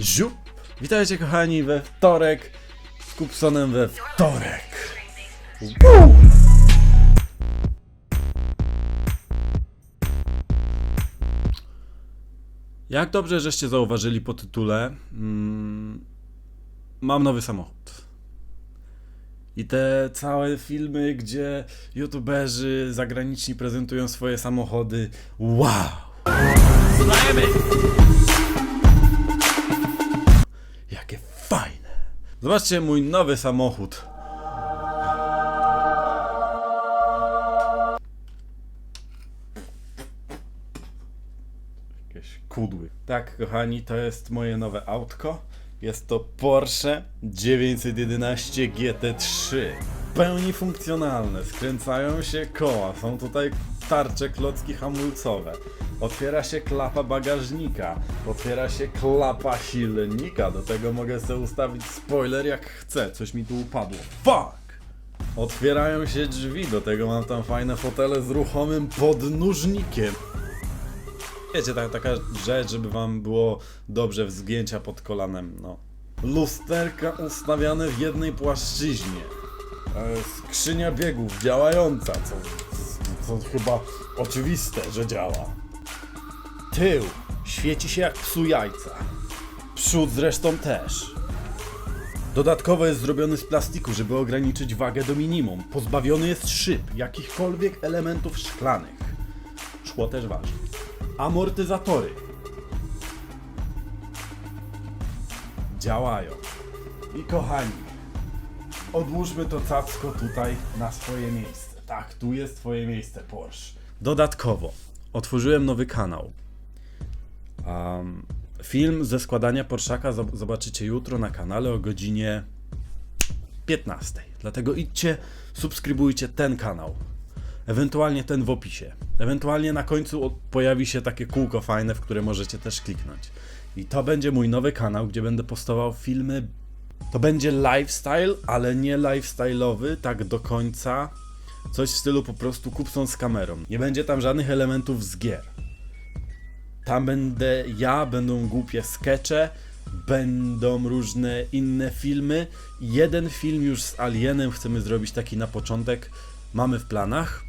Ziup! Witajcie kochani we wtorek z Kupsonem we wtorek. Woo! Jak dobrze, żeście zauważyli po tytule, mm, mam nowy samochód. I te całe filmy, gdzie youtuberzy zagraniczni prezentują swoje samochody, wow! Zobaczcie mój nowy samochód. Jakieś kudły. Tak, kochani, to jest moje nowe autko. Jest to Porsche 911 GT3. W pełni funkcjonalne, skręcają się koła, są tutaj tarcze klocki hamulcowe. Otwiera się klapa bagażnika, otwiera się klapa silnika. Do tego mogę sobie ustawić spoiler jak chcę. Coś mi tu upadło. Fuck! Otwierają się drzwi, do tego mam tam fajne fotele z ruchomym podnóżnikiem. Wiecie, ta, taka rzecz, żeby wam było dobrze w zgięcia pod kolanem, no. Lusterka ustawiane w jednej płaszczyźnie. E, Skrzynia biegów działająca, co, co chyba oczywiste, że działa. Tył świeci się jak psu jajca. Przód zresztą też. Dodatkowo jest zrobiony z plastiku, żeby ograniczyć wagę do minimum. Pozbawiony jest szyb, jakichkolwiek elementów szklanych. Szkło też ważne. Amortyzatory działają. I kochani, odłóżmy to cacko tutaj na swoje miejsce. Tak, tu jest twoje miejsce, Porsche. Dodatkowo, otworzyłem nowy kanał. Um, film ze składania Porszaka zob- zobaczycie jutro na kanale o godzinie 15. Dlatego idźcie, subskrybujcie ten kanał. Ewentualnie ten w opisie. Ewentualnie na końcu pojawi się takie kółko fajne, w które możecie też kliknąć. I to będzie mój nowy kanał, gdzie będę postował filmy. To będzie lifestyle, ale nie lifestyle'owy, tak do końca. Coś w stylu po prostu kupson z kamerą. Nie będzie tam żadnych elementów z gier. Tam będę ja, będą głupie skecze, będą różne inne filmy. Jeden film już z Alienem chcemy zrobić taki na początek. Mamy w planach.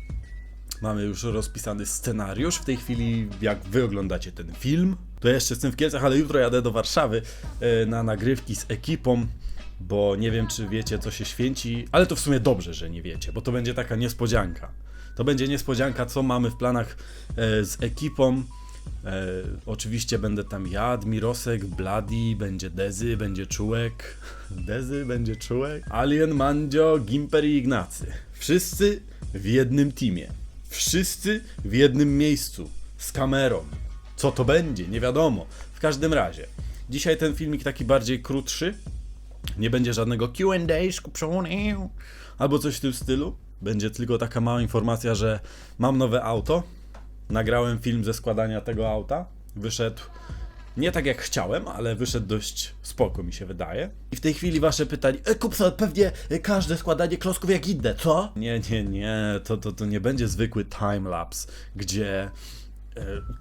Mamy już rozpisany scenariusz. W tej chwili, jak wy oglądacie ten film, to jeszcze jestem w Kielcach, ale jutro jadę do Warszawy e, na nagrywki z ekipą, bo nie wiem, czy wiecie, co się święci, ale to w sumie dobrze, że nie wiecie, bo to będzie taka niespodzianka. To będzie niespodzianka, co mamy w planach e, z ekipą. E, oczywiście będę tam ja, Admirosek, Bloody, będzie Dezy, będzie Czułek. Dezy, będzie Czułek. Alien, Mandzio, Gimper i Ignacy. Wszyscy w jednym teamie. Wszyscy w jednym miejscu. Z kamerą. Co to będzie? Nie wiadomo. W każdym razie. Dzisiaj ten filmik taki bardziej krótszy. Nie będzie żadnego Q&A, skupczony, albo coś w tym stylu. Będzie tylko taka mała informacja, że mam nowe auto. Nagrałem film ze składania tego auta. Wyszedł nie tak jak chciałem, ale wyszedł dość spoko mi się wydaje. I w tej chwili wasze pytanie, e, Kupson, pewnie każde składanie klocków jak inne, co? Nie, nie, nie, to, to, to nie będzie zwykły timelapse, gdzie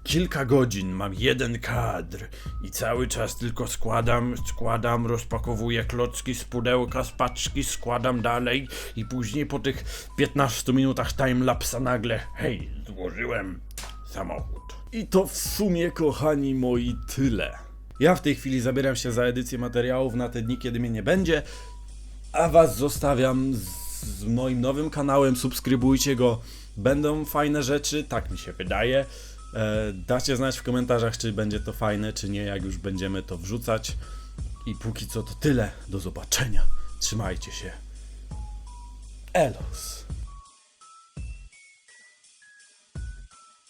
kilka godzin mam jeden kadr i cały czas tylko składam, składam, rozpakowuję klocki z pudełka, z paczki, składam dalej i później po tych 15 minutach timelapsa nagle, hej, złożyłem samochód. I to w sumie, kochani moi, tyle. Ja w tej chwili zabieram się za edycję materiałów na te dni, kiedy mnie nie będzie, a was zostawiam z moim nowym kanałem, subskrybujcie go, będą fajne rzeczy, tak mi się wydaje. E, dacie znać w komentarzach, czy będzie to fajne, czy nie, jak już będziemy to wrzucać. I póki co to tyle, do zobaczenia, trzymajcie się. Elos.